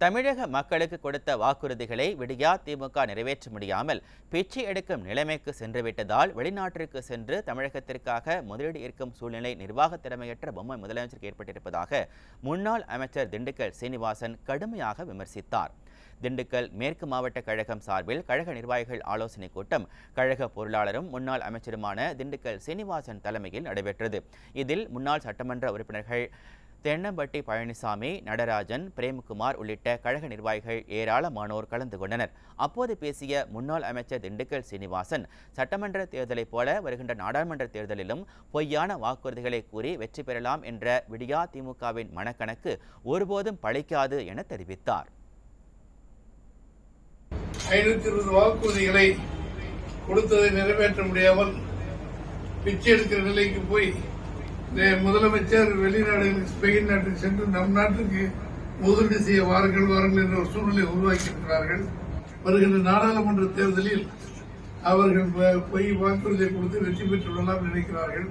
தமிழக மக்களுக்கு கொடுத்த வாக்குறுதிகளை விடியா திமுக நிறைவேற்ற முடியாமல் பிச்சை எடுக்கும் நிலைமைக்கு சென்றுவிட்டதால் வெளிநாட்டிற்கு சென்று தமிழகத்திற்காக முதலீடு இருக்கும் சூழ்நிலை நிர்வாக திறமையற்ற பொம்மை முதலமைச்சருக்கு ஏற்பட்டிருப்பதாக முன்னாள் அமைச்சர் திண்டுக்கல் சீனிவாசன் கடுமையாக விமர்சித்தார். திண்டுக்கல் மேற்கு மாவட்ட கழகம் சார்பில் கழக நிர்வாகிகள் ஆலோசனைக் கூட்டம் கழக பொருளாளரும் முன்னாள் அமைச்சருமான திண்டுக்கல் சீனிவாசன் தலைமையில் நடைபெற்றது. இதில் முன்னாள் சட்டமன்ற உறுப்பினர்கள் தென்னம்பட்டி பழனிசாமி நடராஜன் பிரேம்குமார் உள்ளிட்ட கழக நிர்வாகிகள் ஏராளமானோர் கலந்து கொண்டனர். அப்போது பேசிய முன்னாள் அமைச்சர் திண்டுக்கல் சீனிவாசன் சட்டமன்ற தேர்தலைப் போல வருகின்ற நாடாளுமன்ற தேர்தலிலும் பொய்யான வாக்குறுதிகளை கூறி வெற்றி பெறலாம் என்ற விடியா திமுகவின் மனக்கணக்கு ஒருபோதும் பழிக்காது என தெரிவித்தார். ஐநூத்தி இருபது வாக்குறுதிகளை கொடுத்ததை நிறைவேற்ற முடியாமல் பிச்சை எடுக்கிற நிலைக்கு போய் முதலமைச்சர் வெளிநாடுகளுக்கு ஸ்பெயின் நாட்டுக்கு சென்று நம் நாட்டுக்கு முதலீடு செய்ய வாருங்கள் வாருங்கள் என்ற ஒரு சூழ்நிலை உருவாக்கியிருக்கிறார்கள். வருகின்ற நாடாளுமன்ற தேர்தலில் அவர்கள் பொய் வாக்குறுதியை கொடுத்து வெற்றி பெற்றுள்ளலாம் நினைக்கிறார்கள்.